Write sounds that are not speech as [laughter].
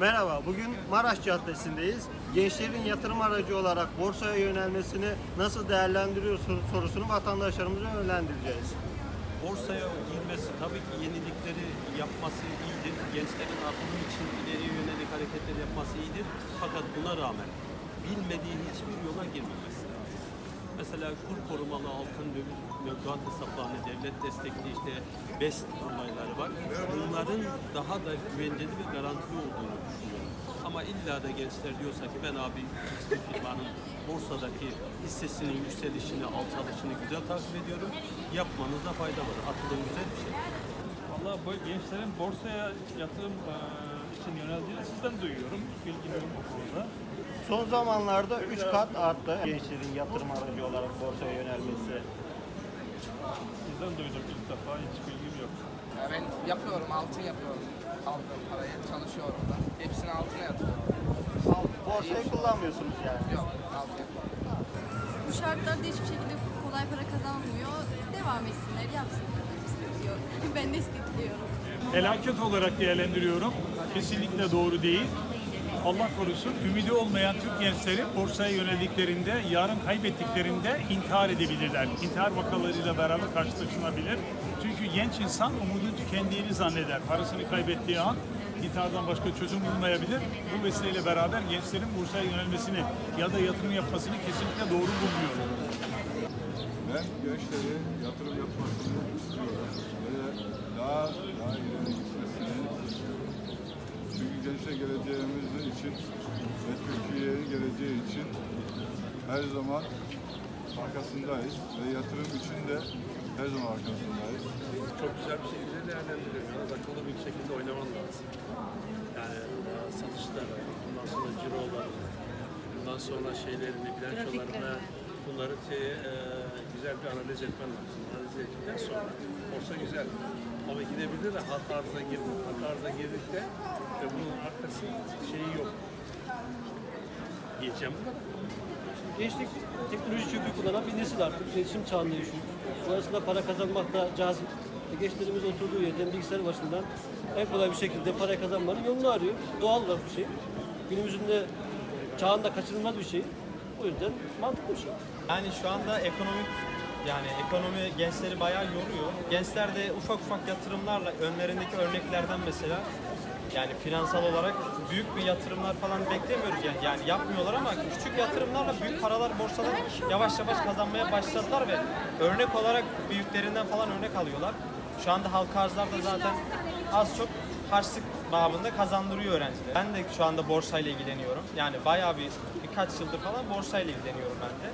Merhaba, bugün Maraş Caddesi'ndeyiz. Gençlerin yatırım aracı olarak borsaya yönelmesini nasıl değerlendiriyorsun sorusunu vatandaşlarımıza yönlendireceğiz. Borsaya girmesi tabii ki yenilikleri yapması iyidir. Gençlerin atılım için ileriye yönelik hareketler yapması iyidir. Fakat buna rağmen bilmediği hiçbir yola girmemesi. Mesela kur korumalı altın döviz mevduat hesaplarını devlet destekli işte BEST olayları var. Bunların daha da güvenceli ve garantili olduğunu düşünüyorum. Ama illa da gençler diyorsa ki ben abi bir firmanın borsadaki hissesinin yükselişini, alçalışını güzel takip ediyorum. Yapmanızda fayda var. Atılım güzel bir şey. Valla bu gençlerin borsaya yatırım için yöneldiğini sizden duyuyorum. Bilgim yok bu konuda. Son zamanlarda 3 kat arttı gençlerin yatırım aracı olarak borsaya yönelmesi. Sizden duydum ilk defa. Hiç bilgim yok. Ya ben yapıyorum, altın yapıyorum. Aldığım parayı çalışıyorum da. Hepsini altına yatırıyorum. Borsayı kullanmıyorsunuz yani. Yok, altın yapıyorum. Bu şartlarda hiçbir şekilde kolay para kazanmıyor. Devam etsinler, yapsınlar. [laughs] Yok. ben destekliyorum. felaket olarak değerlendiriyorum. Kesinlikle doğru değil. Allah korusun ümidi olmayan Türk gençleri borsaya yöneldiklerinde, yarın kaybettiklerinde intihar edebilirler. İntihar vakalarıyla beraber karşılaşılabilir. Çünkü genç insan umudun tükendiğini zanneder. Parasını kaybettiği an intihardan başka çözüm bulmayabilir. Bu vesileyle beraber gençlerin borsaya yönelmesini ya da yatırım yapmasını kesinlikle doğru bulmuyorum. Ben gençleri yatırım yapmasını istiyorum ve daha daha ileri gitmesini çünkü gençler geleceğimiz için ve Türkiye'nin geleceği için her zaman arkasındayız ve yatırım için de her zaman arkasındayız. çok güzel bir şekilde değerlendiriyor. Biraz akıllı bir şekilde oynaman lazım. Yani e, satışları, bundan sonra ciroları, bundan sonra şeylerini, bilançolarını, bunları şey, e, güzel bir analiz etmen lazım. Analiz ettikten sonra borsa güzel. Ama gidebilir de halka arıza girdi. Halka arıza girdikte ve bunun arkası şeyi yok. Diyeceğim bu. Gençlik teknoloji çöpü kullanan bir nesil artık. İletişim çağında yaşıyor. Sonrasında para kazanmak da cazip. E, Gençlerimiz oturduğu yerden bilgisayar başından en kolay bir şekilde para kazanmanın yolunu arıyor. Doğal da bir şey. Günümüzün de çağında kaçınılmaz bir şey. O yüzden mantıklı bir şey. Yani şu anda ekonomik yani ekonomi gençleri bayağı yoruyor. Gençler de ufak ufak yatırımlarla önlerindeki örneklerden mesela yani finansal olarak büyük bir yatırımlar falan beklemiyoruz yani. Yani yapmıyorlar ama küçük yatırımlarla büyük paralar borsada yavaş yavaş kazanmaya başladılar ve örnek olarak büyüklerinden falan örnek alıyorlar. Şu anda halka arzlarda zaten az çok harçlık babında kazandırıyor öğrenciler. Ben de şu anda borsayla ilgileniyorum. Yani bayağı bir birkaç yıldır falan borsayla ilgileniyorum ben de.